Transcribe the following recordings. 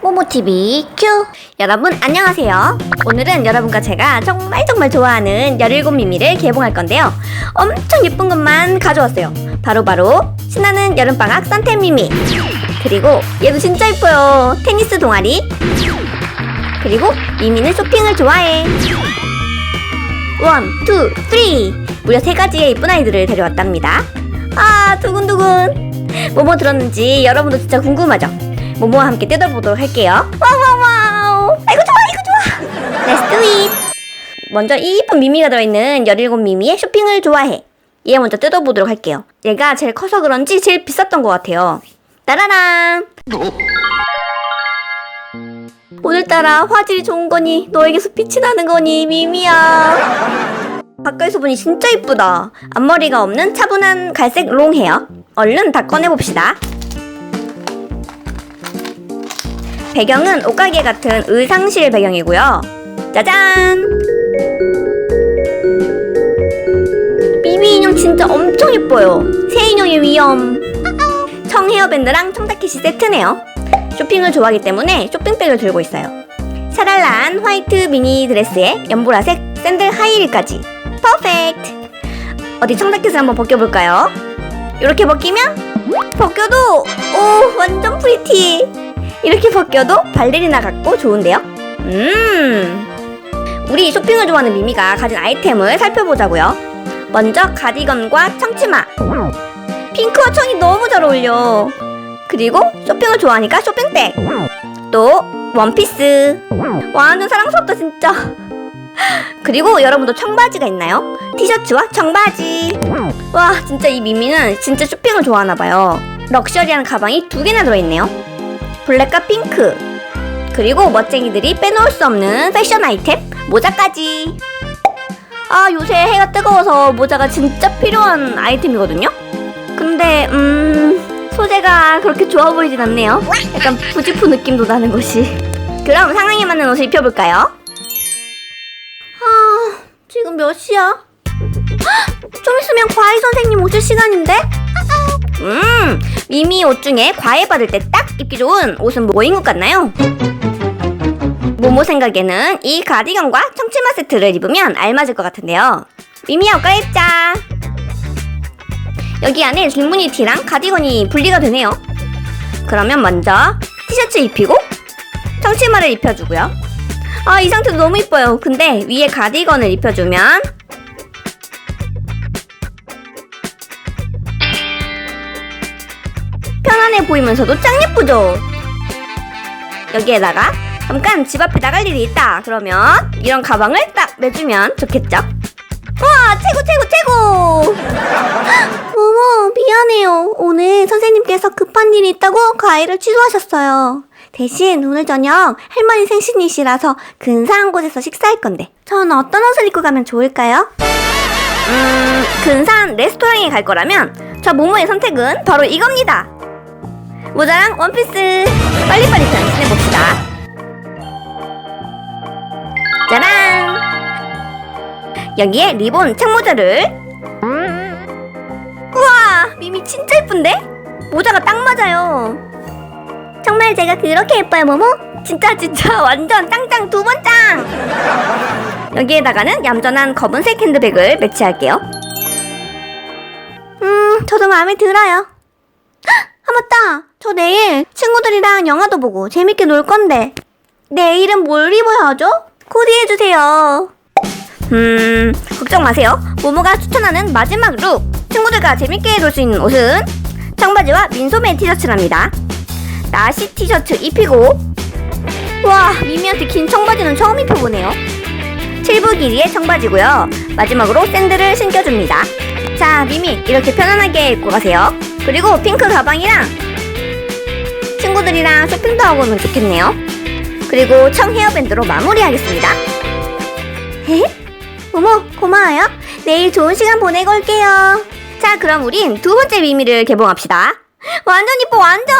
모모TV 큐! 여러분 안녕하세요. 오늘은 여러분과 제가 정말 정말 좋아하는 17미미를 개봉할 건데요. 엄청 예쁜 것만 가져왔어요. 바로바로 신나는 여름방학 산템 미미. 그리고 얘도 진짜 예뻐요. 테니스 동아리. 그리고 미미는 쇼핑을 좋아해. 원, 투, 쓰리! 무려 세 가지의 예쁜 아이들을 데려왔답니다. 아, 두근두근. 뭐뭐 들었는지 여러분도 진짜 궁금하죠? 모모와 함께 뜯어보도록 할게요. 와와와우! 아이고 좋아, 이거 좋아! Let's! 먼저 이 이쁜 미미가 들어있는 17미미의 쇼핑을 좋아해. 얘 먼저 뜯어보도록 할게요. 얘가 제일 커서 그런지 제일 비쌌던 것 같아요. 따라란! 오늘따라 화질이 좋은 거니 너에게서 빛이 나는 거니 미미야 가까이서 보니 진짜 이쁘다. 앞머리가 없는 차분한 갈색 롱 헤어. 얼른 다 꺼내봅시다. 배경은 옷가게 같은 의상실 배경이고요. 짜잔! 미미 인형 진짜 엄청 예뻐요. 새 인형의 위엄. 청 헤어밴드랑 청자켓이 세트네요. 쇼핑을 좋아하기 때문에 쇼핑백을 들고 있어요. 샤랄란 화이트 미니 드레스에 연보라색 샌들 하이힐까지 퍼펙트! 어디 청자켓을 한번 벗겨볼까요? 이렇게 벗기면 벗겨도 오 완전 프리티! 이렇게 벗겨도 발레리나 같고 좋은데요? 음 우리 쇼핑을 좋아하는 미미가 가진 아이템을 살펴보자고요. 먼저 가디건과 청치마 핑크와 청이 너무 잘 어울려. 그리고 쇼핑을 좋아하니까 쇼핑백. 또 원피스. 완전 사랑스럽다 진짜. 그리고 여러분도 청바지가 있나요? 티셔츠와 청바지. 와 진짜 이 미미는 진짜 쇼핑을 좋아하나 봐요. 럭셔리한 가방이 두 개나 들어있네요. 블랙과 핑크. 그리고 멋쟁이들이 빼놓을 수 없는 패션 아이템 모자까지. 아 요새 해가 뜨거워서 모자가 진짜 필요한 아이템이거든요. 근데 음 소재가 그렇게 좋아 보이진 않네요. 약간 부지포 느낌도 나는 것이. 그럼 상황에 맞는 옷을 입혀볼까요? 몇 시야? 헉, 좀 있으면 과외 선생님 오실 시간인데? 음, 미미 옷 중에 과외 받을 때 딱 입기 좋은 옷은 뭐인 것 같나요? 모모 생각에는 이 가디건과 청치마 세트를 입으면 알맞을 것 같은데요. 미미야 옷 갈아입자. 여기 안에 줄무늬 티랑 가디건이 분리가 되네요. 그러면 먼저 티셔츠 입히고 청치마를 입혀주고요. 아, 이 상태도 너무 이뻐요. 근데 위에 가디건을 입혀주면 편안해 보이면서도 짱 예쁘죠? 여기에다가 잠깐 집 앞에 나갈 일이 있다. 그러면 이런 가방을 딱 매주면 좋겠죠? 와, 최고, 최고, 최고! 모모, 미안해요. 오늘 선생님께서 급한 일이 있다고 과외를 취소하셨어요. 대신 오늘 저녁 할머니 생신이시라서 근사한 곳에서 식사할 건데 전 어떤 옷을 입고 가면 좋을까요? 음, 근사한 레스토랑에 갈 거라면 저 모모의 선택은 바로 이겁니다. 모자랑 원피스 빨리빨리 변신해 봅시다. 짜란! 여기에 리본 책모자를 우와 미미 진짜 예쁜데? 모자가 딱 맞아요 정말 제가 그렇게 예뻐요 모모? 진짜 진짜 완전 짱짱 두 번 짱! 여기에다가는 얌전한 검은색 핸드백을 매치할게요 음 저도 마음에 들어요 헉, 아 맞다 저 내일 친구들이랑 영화도 보고 재밌게 놀 건데 내일은 뭘 입어야 하죠? 코디해주세요 음, 걱정 마세요. 모모가 추천하는 마지막 룩. 친구들과 재밌게 놀 수 있는 옷은 청바지와 민소매 티셔츠랍니다. 나시 티셔츠 입히고, 와, 미미한테 긴 청바지는 처음 입혀보네요. 7부 길이의 청바지고요. 마지막으로 샌들을 신겨줍니다. 자, 미미, 이렇게 편안하게 입고 가세요. 그리고 핑크 가방이랑 친구들이랑 쇼핑도 하고 오면 좋겠네요. 그리고 청 헤어밴드로 마무리하겠습니다. 헤헤? 모모 고마워요. 내일 좋은 시간 보내고 올게요. 자 그럼 우린 두 번째 미미를 개봉합시다. 완전 이뻐 완전.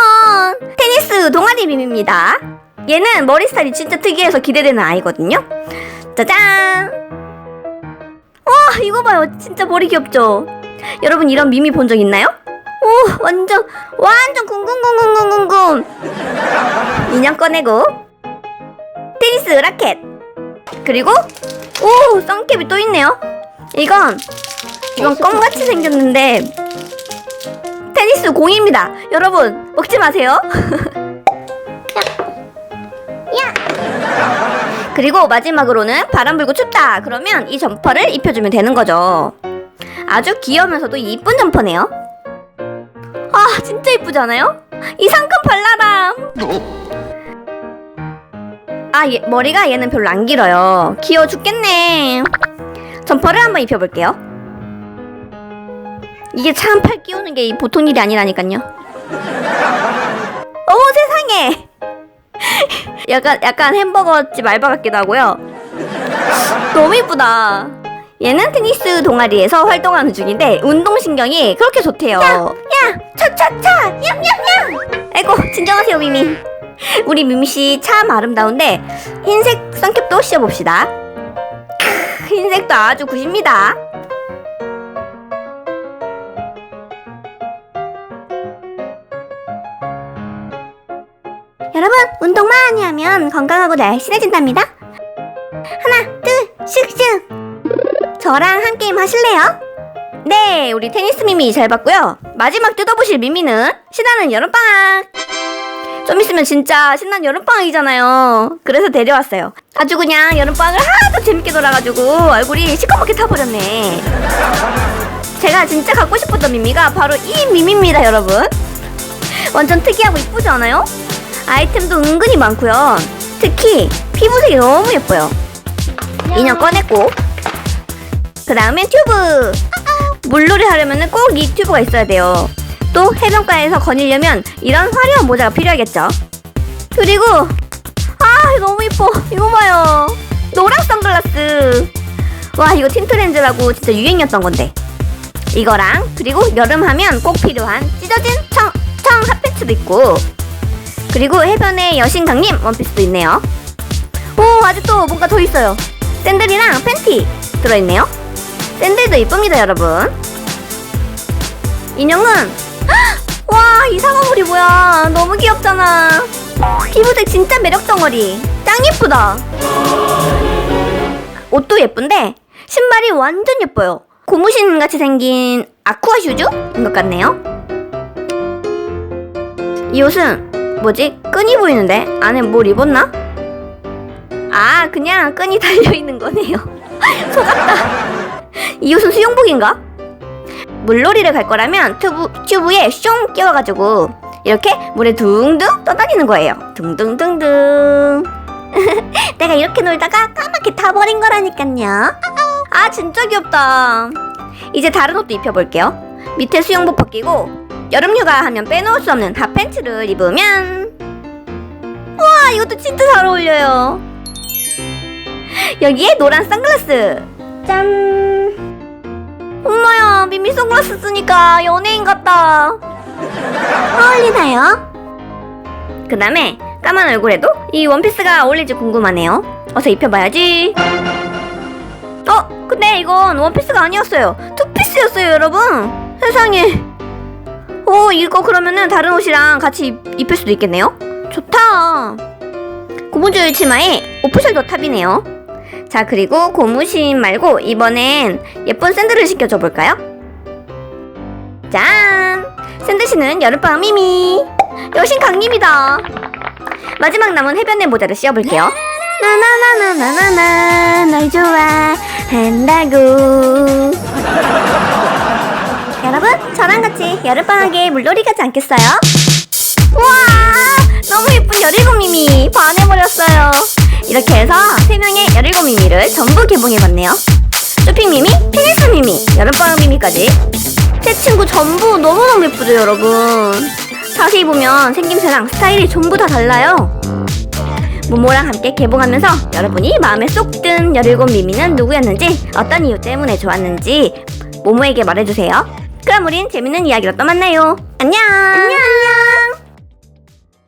테니스 동아리 미미입니다. 얘는 머리 스타일이 진짜 특이해서 기대되는 아이거든요. 짜잔. 와 이거 봐요 진짜 머리 귀엽죠. 여러분 이런 미미 본적 있나요? 오 완전 완전 궁금궁금궁금궁 인형 꺼내고 테니스 라켓 그리고 오 썬캡이 또 있네요 이건 이건 껌같이 생겼는데 테니스 공입니다. 여러분 먹지 마세요. 그리고 마지막으로는 바람 불고 춥다. 그러면 이 점퍼를 입혀주면 되는 거죠. 아주 귀여우면서도 이쁜 점퍼네요. 아 진짜 이쁘지 않아요? 이 상큼 발랄함 아 얘, 머리가 얘는 별로 안 길어요. 귀여워 죽겠네. 점퍼를 한번 입혀볼게요 이게 참팔 끼우는 게 보통 일이 아니라니까요. 어머 세상에! 약간 약간 햄버거 집 알바 같기도 하고요. 너무 이쁘다. 얘는 테니스 동아리에서 활동하는 중인데 운동신경이 그렇게 좋대요. 야 차차차! 냠냠냠! 아이고 진정하세요 미미. 우리 미미 씨 참 아름다운데 흰색 선캡도 씌워봅시다. 크, 흰색도 아주 굿입니다 운동 많이 하면 건강하고 날씬해진답니다. 하나 둘 슉슉. 저랑 한 게임 하실래요? 네 우리 테니스 미미 잘 봤고요. 마지막 뜯어보실 미미는 신나는 여름방학. 좀 있으면 진짜 신나는 여름방학이잖아요. 그래서 데려왔어요. 아주 그냥 여름방학을 하도 재밌게 놀아가지고 얼굴이 시커멓게 타버렸네. 제가 진짜 갖고 싶었던 미미가 바로 이 미미입니다 여러분. 완전 특이하고 이쁘지 않아요? 아이템도 은근히 많고요. 특히 피부색이 너무 예뻐요. 인형 꺼냈고 그 다음에 튜브 물놀이 하려면 꼭 이 튜브가 있어야 돼요. 또 해변가에서 거닐려면 이런 화려한 모자가 필요하겠죠. 그리고 아 너무 이뻐 이거 봐요 노랑 선글라스 와 이거 틴트렌즈라고 진짜 유행이었던 건데 이거랑 그리고 여름하면 꼭 필요한 찢어진 청, 청 핫팬츠도 있고 그리고 해변에 여신 강림 원피스도 있네요. 오 아직도 뭔가 더 있어요. 샌들이랑 팬티 들어있네요. 샌들도 이쁩니다 여러분. 인형은 와 이 상어물이 뭐야 너무 귀엽잖아. 피부색 진짜 매력 덩어리 짱 예쁘다. 옷도 예쁜데 신발이 완전 예뻐요. 고무신 같이 생긴 아쿠아 슈즈 인 것 같네요. 이 옷은 뭐지? 끈이 보이는데? 안에 뭘 입었나? 아, 그냥 끈이 달려있는 거네요. 속았다. 이 옷은 수영복인가? 물놀이를 갈 거라면 튜브, 튜브에 숑 끼워가지고 이렇게 물에 둥둥 떠다니는 거예요. 둥둥둥둥. 내가 이렇게 놀다가 까맣게 타버린 거라니깐요. 아, 진짜 귀엽다. 이제 다른 옷도 입혀볼게요. 밑에 수영복 벗기고 여름휴가 하면 빼놓을 수 없는 핫팬츠를 입으면. 와 이것도 진짜 잘 어울려요. 여기에 노란 선글라스. 짠. 엄마야 미미 선글라스 쓰니까 연예인 같다. 어울리나요? 그 다음에 까만 얼굴에도 이 원피스가 어울릴지 궁금하네요. 어서 입혀봐야지. 어? 근데 이건 원피스가 아니었어요. 투피스였어요 여러분. 세상에 오 이거 그러면은 다른 옷이랑 같이 입, 입을 수도 있겠네요? 좋다. 고무줄 치마에 오프숄더 탑이네요. 자 그리고 고무신 말고 이번엔 예쁜 샌들을 시켜줘 볼까요? 짠! 샌드시는 여름방학 미미. 여신 강림이다. 마지막 남은 해변의 모자를 씌워볼게요. 나나나나나나나 널 좋아한다고 저랑 같이 여름방학에 물놀이 가지 않겠어요? 우와, 너무 예쁜 17미미 반해버렸어요. 이렇게 해서 3명의 17미미를 전부 개봉해봤네요. 쇼핑 미미, 테니스 미미, 여름방학 미미까지. 세 친구 전부 너무너무 예쁘죠, 여러분? 자세히 보면 생김새랑 스타일이 전부 다 달라요. 모모랑 함께 개봉하면서 여러분이 마음에 쏙든 17미미는 누구였는지 어떤 이유 때문에 좋았는지 모모에게 말해주세요. 그럼 우린 재밌는 이야기로 또 만나요. 안녕. 안녕.